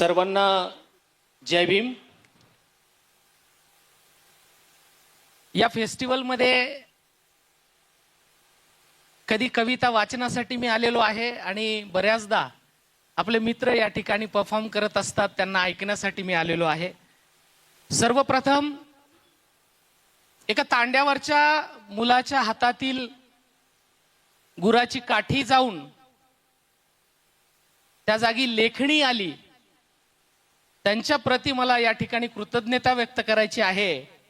सर्वांना जय भीम. या फेस्टिवलमध्ये कधी कविता वाचनासाठी मी आलेलो आहे आणि बऱ्याचदा आपले मित्र या ठिकाणी परफॉर्म करत असतात त्यांना ऐकण्यासाठी मी आलेलो आहे. सर्वप्रथम एका तांड्यावरच्या मुलाच्या हातातील गुराची काठी जाऊन त्या जागी लेखणी आली. त्यांच्या प्रती मला या ठिकाणी कृतज्ञता व्यक्त करायची आहे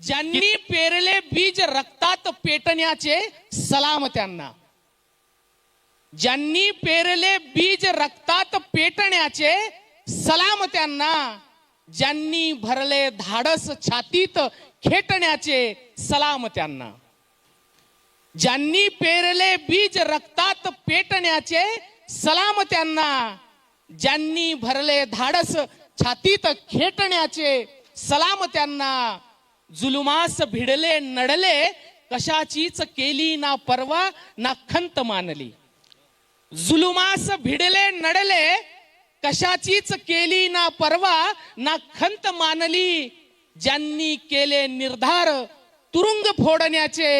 ज्यांनी पेरले बीज रक्तात पेटण्याचे सलाम त्यांना. ज्यांनी पेरले बीज रक्तात पेटण्याचे सलाम त्यांना. ज्यांनी भरले धाडस छातीत खेटण्याचे सलाम त्यांना. ज्यांनी पेरले बीज रक्तात पेटण्याचे सलाम त्यांना. ज्यांनी भरले धाडस छातीत खेटण्याचे सलाम त्यांना. जुलुमास भिडले नडले कशाचीच केली ना परवा ना खंत मानली. जुलुमास भिडले नडले कशाचीच केली ना परवा ना खंत मानली. ज्यांनी केले निर्धार तुरुंग फोडण्याचे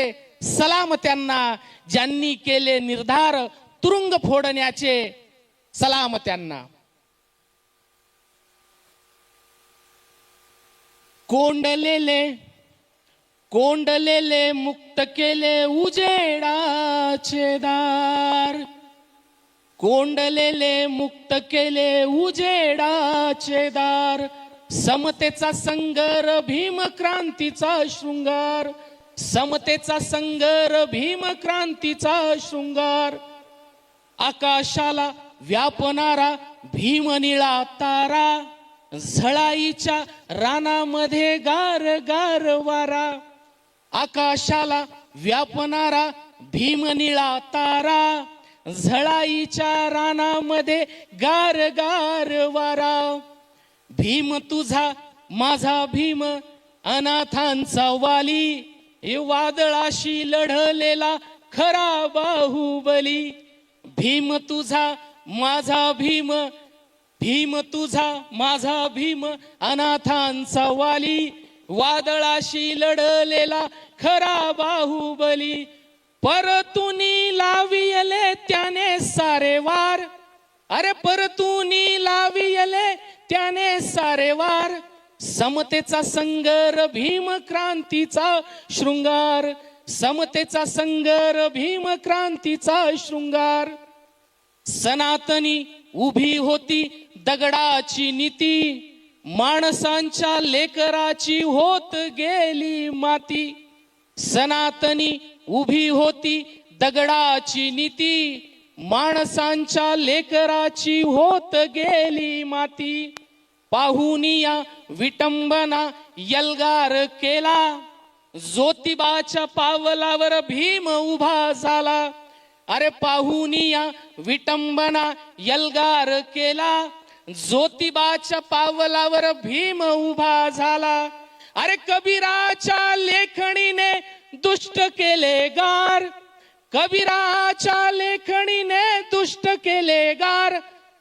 सलाम त्यांना. ज्यांनी केले निर्धार तुरुंग फोडण्याचे सलाम त्यांना. कोंडलेले कोंडलेले मुक्त केले उजेडाचे दार. कोंडलेले मुक्त केले उजेडाचे दार. समतेचा संगर भीम क्रांतीचा शृंगार. समतेचा संगर भीम क्रांतीचा शृंगार. आकाशाला व्यापणारा भीमनिळा तारा. झळाईच्या रानामध्ये गार गार वारा आकाशाला व्यापणारा भीमनिळा तारा झळाईच्या रानामध्ये गार गार वारा. भीम तुझा माझा भीम अनाथांचा वाली हे वादळाशी लढलेला खरा बाहुबली. भीम तुझा माझा भीम भीम तुझा माझा भीम अनाथांचा वाली. वादळाशी लढलेला खरा बाहुबली. परतुनी लावियले त्याने सारे वार अरे परतुनी लावियले त्याने सारे वार समतेचा संगर भीम क्रांतीचा शृंगार. समतेचा संगर भीम क्रांतीचा शृंगार. सनातनी उभी होती दगडाची नीती माणसांच्या लेकराची होत गेली माती. सनातनी उभी होती दगडाची नीती माणसांच्या लेकराची होत गेली माती. पाहुनिया विटंबना यलगार केला ज्योतिबाच्या पावलावर भीम उभा झाला. अरे पाहुनिया विटंबना यलगार केला ज्योतिबाच्या पावलावर भीम उभा झाला. अरे कबीराच्या लेखणीने दुष्ट केले गार. कबीराच्या लेखणीने दुष्ट केले गार.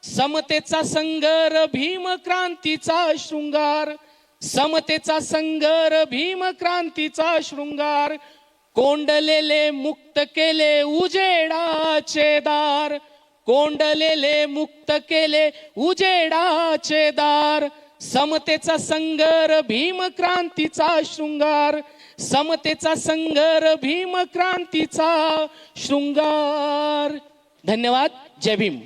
समतेचा संगर भीम क्रांतीचा शृंगार. समतेचा संगर भीम क्रांतीचा शृंगार. कोंडलेले मुक्त केले उजेडाचे दार. कोंडलेले मुक्त केले उजेडाचे दार. समतेचा संगर भीम क्रांतीचा शृंगार. समतेचा संगर भीम क्रांतीचा शृंगार. धन्यवाद. जय भीम.